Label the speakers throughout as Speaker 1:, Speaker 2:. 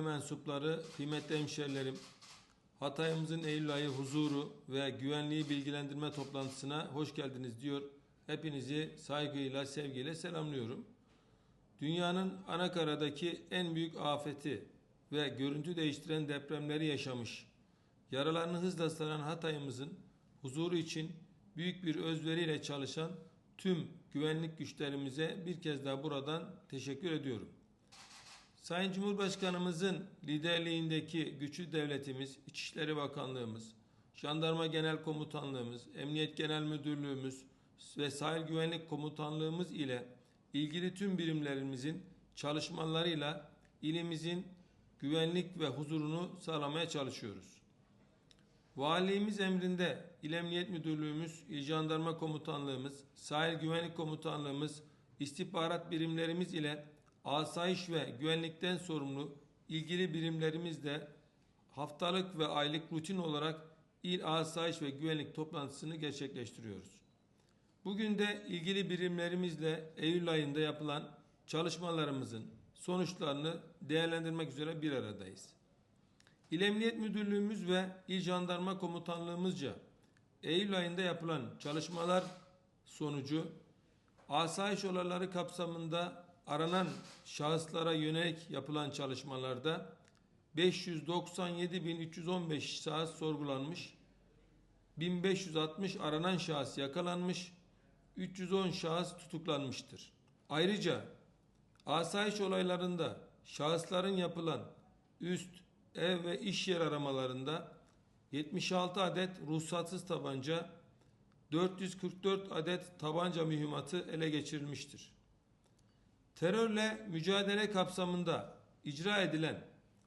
Speaker 1: mensupları, kıymetli hemşerilerim, Hatay'ımızın Eylül ayı huzuru ve güvenliği bilgilendirme toplantısına hoş geldiniz diyor. Hepinizi saygıyla, sevgiyle selamlıyorum. Dünyanın ana karadaki en büyük afeti ve görüntü değiştiren depremleri yaşamış, yaralarını hızla saran Hatay'ımızın huzuru için büyük bir özveriyle çalışan tüm güvenlik güçlerimize bir kez daha buradan teşekkür ediyorum. Sayın Cumhurbaşkanımızın liderliğindeki güçlü devletimiz, İçişleri Bakanlığımız, Jandarma Genel Komutanlığımız, Emniyet Genel Müdürlüğümüz ve Sahil Güvenlik Komutanlığımız ile ilgili tüm birimlerimizin çalışmalarıyla ilimizin güvenlik ve huzurunu sağlamaya çalışıyoruz. Valiliğimiz emrinde İl Emniyet Müdürlüğümüz, İl Jandarma Komutanlığımız, Sahil Güvenlik Komutanlığımız, istihbarat birimlerimiz ile asayiş ve güvenlikten sorumlu ilgili birimlerimizle haftalık ve aylık rutin olarak İl Asayiş ve Güvenlik toplantısını gerçekleştiriyoruz. Bugün de ilgili birimlerimizle Eylül ayında yapılan çalışmalarımızın sonuçlarını değerlendirmek üzere bir aradayız. İl Emniyet Müdürlüğümüz ve İl Jandarma Komutanlığımızca Eylül ayında yapılan çalışmalar sonucu asayiş olayları kapsamında aranan şahıslara yönelik yapılan çalışmalarda 597.315 şahıs sorgulanmış, 1560 aranan şahıs yakalanmış, 310 şahıs tutuklanmıştır. Ayrıca asayiş olaylarında şahısların yapılan üst, ev ve iş yer aramalarında 76 adet ruhsatsız tabanca, 444 adet tabanca mühimmatı ele geçirilmiştir. Terörle mücadele kapsamında icra edilen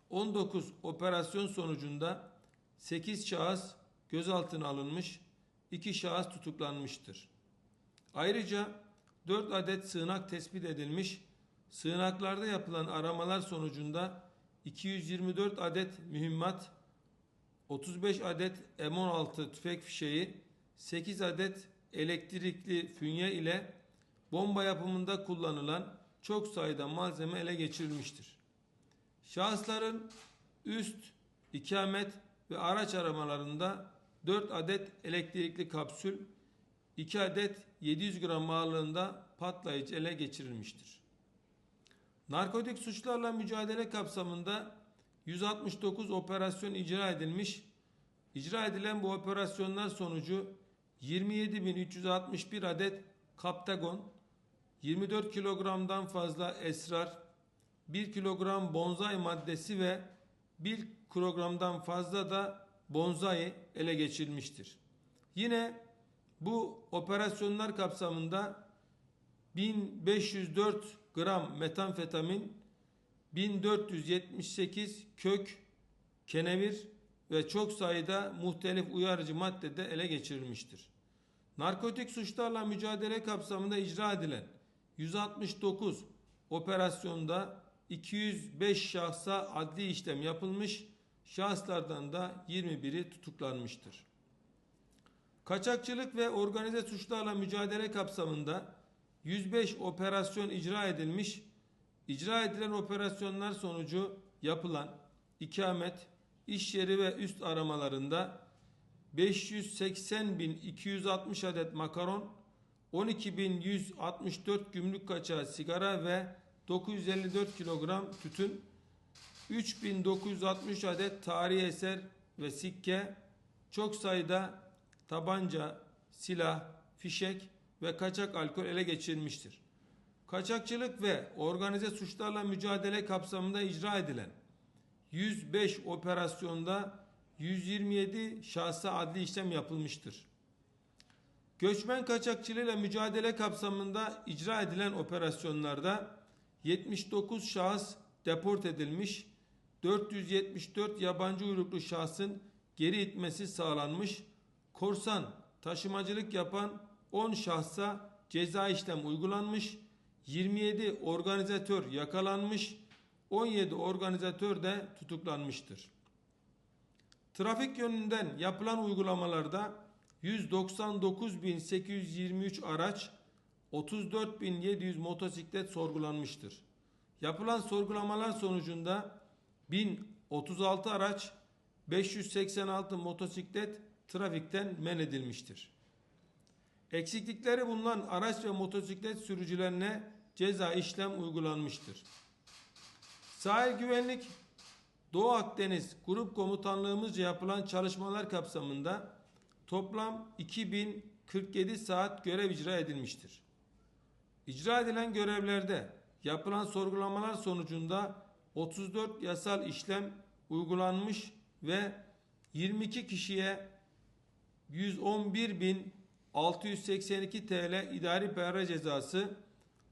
Speaker 1: 19 operasyon sonucunda 8 şahıs gözaltına alınmış, 2 şahıs tutuklanmıştır. Ayrıca 4 adet sığınak tespit edilmiş, sığınaklarda yapılan aramalar sonucunda 224 adet mühimmat, 35 adet M16 tüfek fişeği, 8 adet elektrikli fünye ile bomba yapımında kullanılan çok sayıda malzeme ele geçirilmiştir. Şahısların üst, ikamet ve araç aramalarında 4 adet elektrikli kapsül, 2 adet 700 gram ağırlığında patlayıcı ele geçirilmiştir. Narkotik suçlarla mücadele kapsamında 169 operasyon icra edilmiş. İcra edilen bu operasyonlar sonucu 27.361 adet kaptagon, 24 kilogramdan fazla esrar, 1 kilogram bonzai maddesi ve 1 kilogramdan fazla da bonzai ele geçirilmiştir. Yine bu operasyonlar kapsamında 1504 gram metamfetamin, 1478 kök, kenevir ve çok sayıda muhtelif uyarıcı madde de ele geçirilmiştir. Narkotik suçlarla mücadele kapsamında icra edilen 169 operasyonda 205 şahsa adli işlem yapılmış, şahıslardan da 21'i tutuklanmıştır. Kaçakçılık ve organize suçlarla mücadele kapsamında 105 operasyon icra edilmiş, icra edilen operasyonlar sonucu yapılan ikamet, iş yeri ve üst aramalarında 580.260 adet makaron, 12.164 gümrük kaçağı sigara ve 954 kilogram tütün, 3960 adet tarihi eser ve sikke, çok sayıda tabanca, silah, fişek ve kaçak alkol ele geçirilmiştir. Kaçakçılık ve organize suçlarla mücadele kapsamında icra edilen 105 operasyonda 127 şahsa adli işlem yapılmıştır. Göçmen kaçakçılığıyla mücadele kapsamında icra edilen operasyonlarda 79 şahıs deport edilmiş, 474 yabancı uyruklu şahsın geri itmesi sağlanmış, korsan taşımacılık yapan 10 şahsa ceza işlem uygulanmış, 27 organizatör yakalanmış, 17 organizatör de tutuklanmıştır. Trafik yönünden yapılan uygulamalarda 199.823 araç, 34.700 motosiklet sorgulanmıştır. Yapılan sorgulamalar sonucunda 1036 araç, 586 motosiklet trafikten men edilmiştir. Eksiklikleri bulunan araç ve motosiklet sürücülerine ceza işlem uygulanmıştır. Sahil güvenlik Doğu Akdeniz Grup Komutanlığımızca yapılan çalışmalar kapsamında toplam 2047 saat görev icra edilmiştir. İcra edilen görevlerde yapılan sorgulamalar sonucunda 34 yasal işlem uygulanmış ve 22 kişiye 111.682 TL idari para cezası,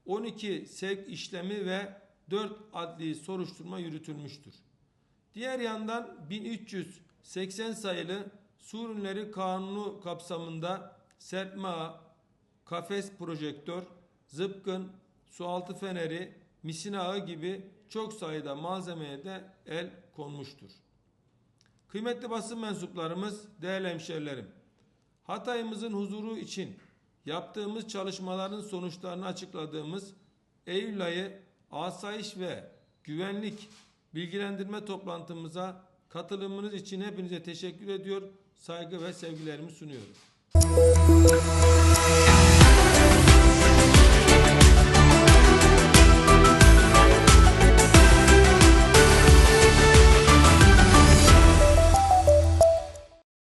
Speaker 1: 12 sevk işlemi ve 4 adli soruşturma yürütülmüştür. Diğer yandan 1380 sayılı su ürünleri kanunu kapsamında serpme ağı, kafes projektör, zıpkın, sualtı feneri, misina ağı gibi çok sayıda malzemeye de el konmuştur. Kıymetli basın mensuplarımız, değerli hemşerilerim, Hatay'ımızın huzuru için yaptığımız çalışmaların sonuçlarını açıkladığımız Eylül ayı asayiş ve güvenlik bilgilendirme toplantımıza katılımınız için hepinize teşekkür ediyor, saygı ve sevgilerimi sunuyorum.